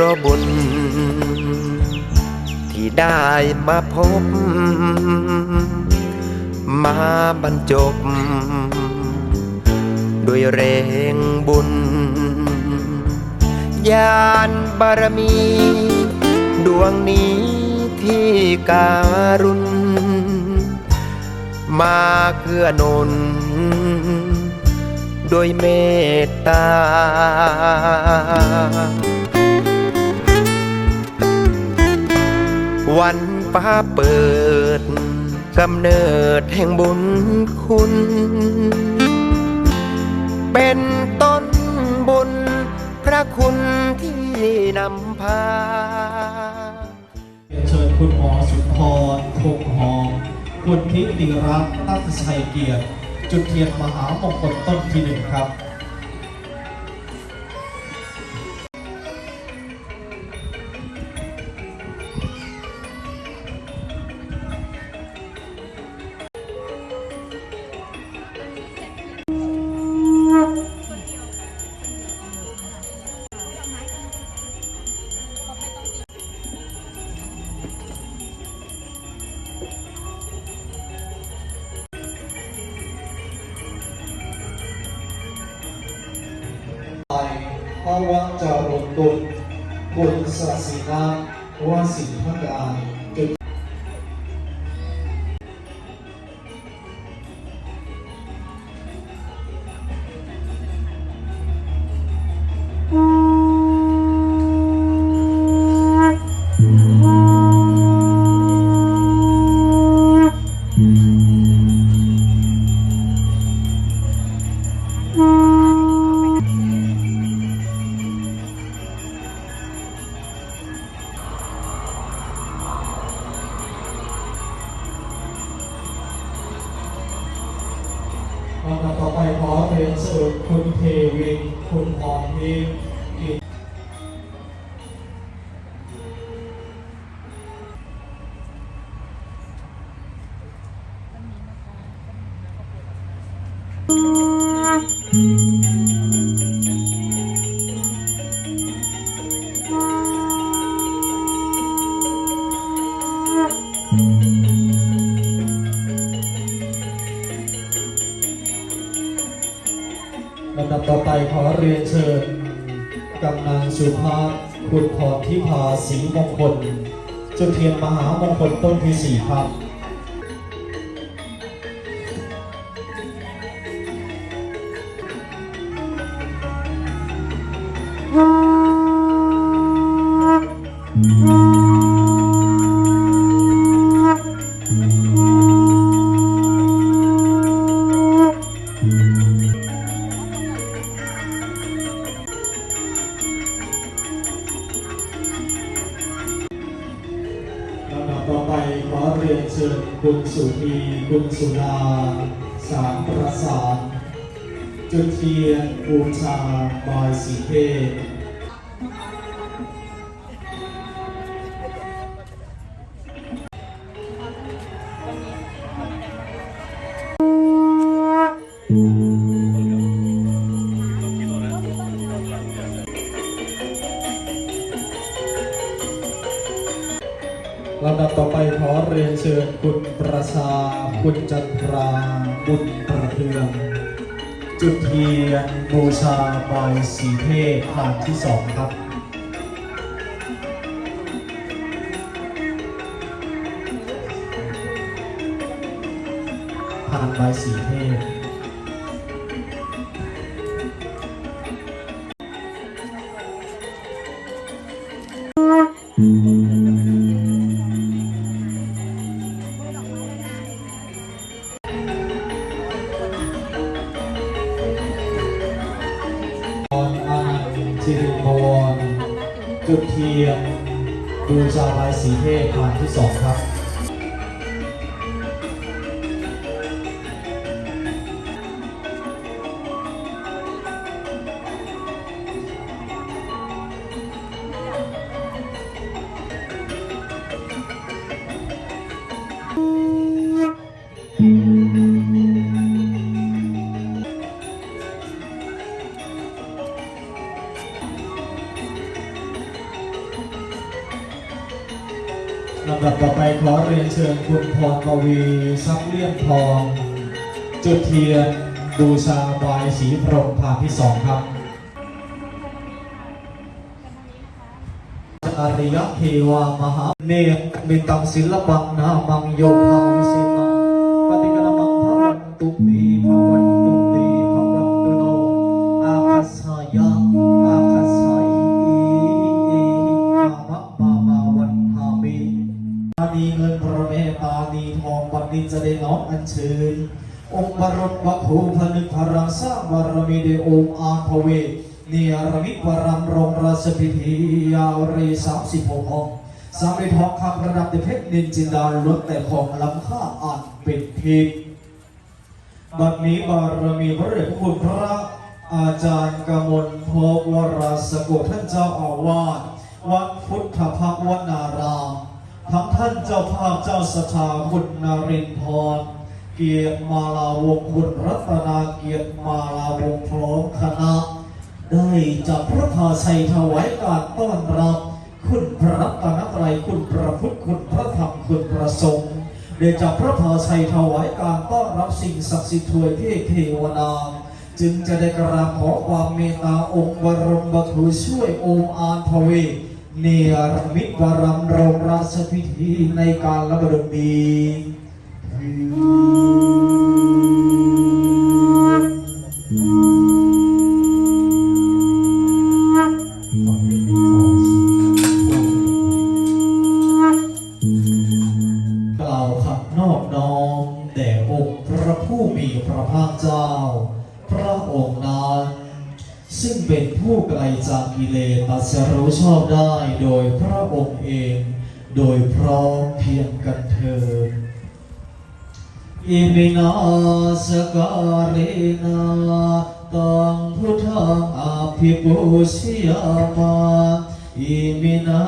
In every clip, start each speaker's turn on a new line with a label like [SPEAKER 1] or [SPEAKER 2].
[SPEAKER 1] พราะบุญ ที่ได้มาพบ มาบรรจบ ด้วยแรงบุญ ญาณบารมี ดวงนี้ที่การุณ มาเกื้อนุนโดยเมตตา วันฟ้าเปิดกำเนิดแห่งบุญคุณ เป็นต้นบุญพระคุณที่นำพา
[SPEAKER 2] เรียนเชิญคุณหมอสุนทรคงหอมคุณทิติรัตน์นัทชัยเกียรติ จุดเทียนมหามงคลต้นที่หนึ่งครับ วะว่าจะรวมตุนบุญศาสินาวาสินพักกา พ ต่อไปขอเรียนเชิญกำนันสุภาพคุณพรทิพาศรีมงคลจุดเทียนมหามงคลต้นที่สี่ครับ คุณสุธีคุณสุดา สามประสานจุดเทียนบูชาบายสีเทพลำดับต่อไปขอเรียนเชิญคุณ ประชาคุณจันทราบุญประเทือง จุดเทียนบูชาบายสีเทพฐานที่สองครับผ่านบายสีเทพ ดูชาวไทยสีเทพผ่านที่สองครับ ดับต่อไปขอเรียนเชิญคุณพรกวีซักเลี่ยมทอง จุดเทียนบูชาบายสีพรมผ่านที่สองครับอริยเทวามหาเนกมิตังศิลปังนามังโยภาวิสิ เงินพระเมตตานีทองบัดนี้จะได้น้อมอัญเชิญองค์บรมวัคคูพนึกพรังสร้างบารมีเดองค์อาภเวเนียรมิตวรำรงราชพิธียาวเรสามสิบหกองสามในทองคำประดับด้วยเพชรนินจินดาล้วนแต่ของล้ำค่าอ่านเป็นทิพย์บัดนี้บารมีพระเดชพระคุณพระอาจารย์กมลโพวราสโกท่านเจ้าอาวาสวัดพุทธพักวนาราม ทั้งท่านเจ้าภาพเจ้าสถาคุณนารินทรเกียรติมาลาวงคุณรัตนาเกียรติมาลาวงพร้อมคณะ ได้จับพระพาชัยถวายการต้อนรับ คุณพระรัตนตรัยคุณพระพุทธคุณพระธรรมคุณพระสงฆ์ได้จับพระพาชัยถวายการต้อนรับสิ่งศักดิ์สิทธิ์ถวยเทพเทวดาจึงจะได้กราบขอความเมตตาองค์บรมบัตุช่วยองค์อานพเว เนรมิตวรำรงราชพิธีในการระบดมีกล่าวขับนอบน้อมแด่องค์พระผู้มีพระภาคเจ้า พระองค์นั้น ซึ่งเป็นผู้ไกลจากกิเลสตัสรู้ชอบได้โดยพระองค์เอง โดยพร้อมเพียงกันเถิดอิมินาสการินาตังพุทธังอภิปุชยามาอิมินา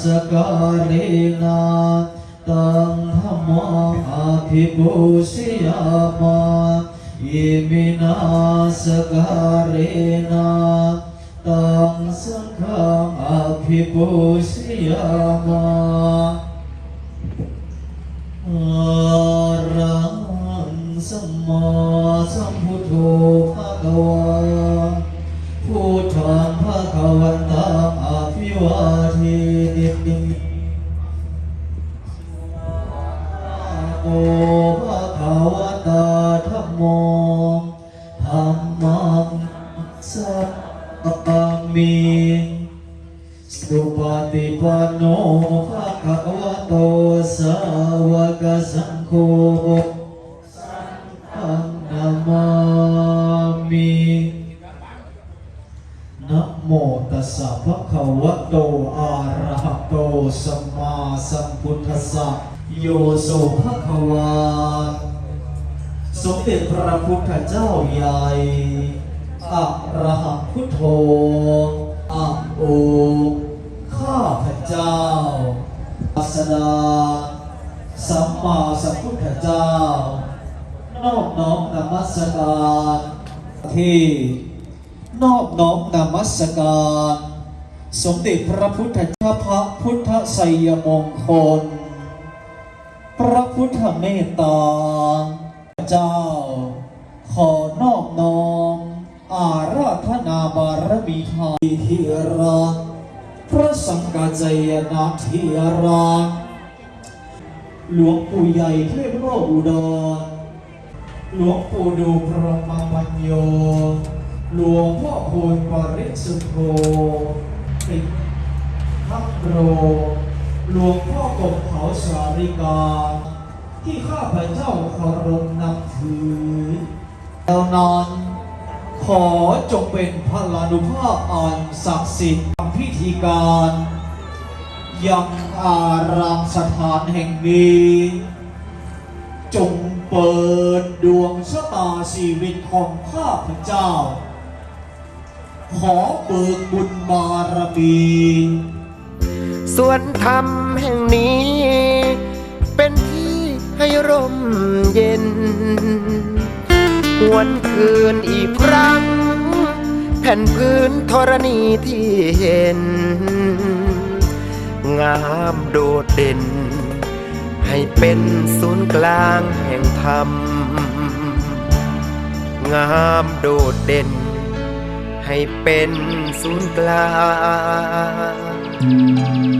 [SPEAKER 2] สการินาตังธัมมังอภิปุชยามา อิมินาสการินาตังสังฆังอภิปุสยามาอะระหังสัมมาสัมพุทโธภะคะวา มิ สุปฏิปันโนภะคะวะโตสาวกสังโฆสังฆันามามินะโมตัสสะภะคะวะโตอะระหะโตสัมมาสัมพุทธัสสะโยโสภะคะวาสมเด็จพระพุทธเจ้าใหญ่ อะระหะพุทโธอะโอข้าพเจ้าอัสดาสัมมาสัมพุทธเจ้านอบน้อมนมัสการที่นอบน้อมนมัสการ สมเด็จพระพุทธเจ้าพระพุทธไสยมงคล พระพุทธเมตตา เจ้า ขอนอบน้อม นาทีรักหลวงปู่ใหญ่เทพโลกอุดรหลวงปู่ดูพรหมปัญโย หลวงพ่อคูณปริสุทโธติทักโร หลวงพ่อกบเขาสาริกา ที่ข้าพเจ้าเคารพนับถือแล้วนั้นขอจงเป็นพลานุภาพอันศักดิ์สิทธิ์ทำพิธีการ ยังอารามสถานแห่งนี้ จงเปิดดวงชะตาชีวิตของข้าพเจ้า ขอเบิกบุญบารมี
[SPEAKER 1] ส่วนธรรมแห่งนี้ เป็นที่ให้ร่มเย็น หวนคืนอีกครั้ง แผ่นพื้นธรณีที่เห็น งามโดดเด่น ให้เป็นศูนย์กลางแห่งธรรม งามโดดเด่น ให้เป็นศูนย์กลาง